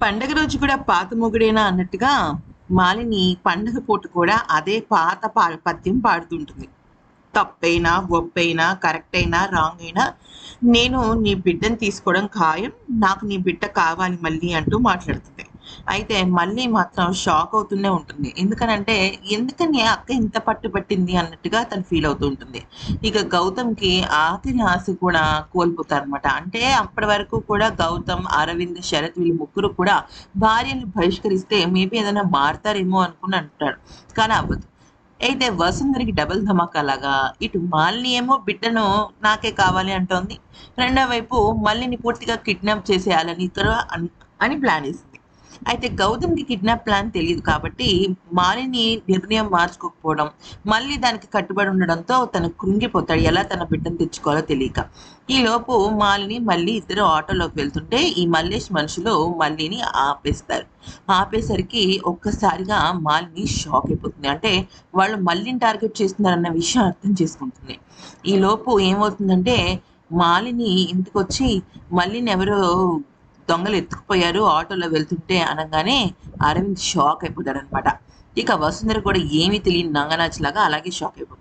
పండగ రోజు కూడా పాత మొగుడేనా అన్నట్టుగా మాలిని పండగ పూట కూడా అదే పాత పా పద్యం పాడుతుంటుంది. తప్పైనా ఒప్పైనా కరెక్ట్ అయినా రాంగ్ అయినా నేను నీ బిడ్డను తీసుకోవడం ఖాయం నాకు నీ బిడ్డ కావాలి మళ్ళీ అంటూ మాట్లాడుతుంది. అయితే మళ్ళీ మాత్రం షాక్ అవుతూనే ఉంటుంది. ఎందుకనంటే ఎందుకని అక్క ఇంత పట్టుబట్టింది అన్నట్టుగా తను ఫీల్ అవుతూ ఉంటుంది. ఇక గౌతమ్కి ఆఖరి ఆశ కూడా కోల్పోతారు అనమాట అంటే అప్పటి వరకు కూడా గౌతమ్ అరవింద్ శరత్ వీళ్ళు ముగ్గురు కూడా భార్యను బహిష్కరిస్తే మేబీ ఏదైనా మారుతారేమో అనుకుని అంటాడు. కానీ అవ్వదు. అయితే వసుంధరికి డబుల్ ధమాకా లాగా ఇటు మాలిని ఏమో బిడ్డను నాకే కావాలి అంటోంది. రెండో వైపు మల్లిని పూర్తిగా కిడ్నాప్ చేసేయాలని ఇతర అని ప్లాన్ ఇస్తుంది అయితే గౌతమ్కి కిడ్నాప్ ప్లాన్ తెలియదు కాబట్టి మాలిని నిర్ణయం మార్చుకోకపోవడం మళ్ళీ దానికి కట్టుబడి ఉండడంతో తను కృంగిపోతాడు. ఎలా తన బిడ్డను తెచ్చుకోవాలో తెలియక. ఈ లోపు మాలిని మళ్ళీ ఇద్దరు ఆటోలోకి వెళ్తుంటే ఈ మల్లేష్ మనుషులు మల్లిని ఆపేస్తారు. ఆపేసరికి ఒక్కసారిగా మాలిని షాక్ అయిపోతుంది. అంటే వాళ్ళు మల్లిని టార్గెట్ చేస్తున్నారన్న విషయం అర్థం చేసుకుంటుంది. ఈ లోపు ఏమవుతుందంటే మాలిని ఇంటికి వచ్చి మళ్ళీని ఎవరో దొంగలు ఎత్తుకుపోయారు ఆటోలో వెళ్తుంటే అనగానే అరవింద్ షాక్ అయిపోతాడు అనమాట ఇక వసుంధర కూడా ఏమీ తెలియని నంగనాచిలాగా అలాగే షాక్ అయిపోతుంది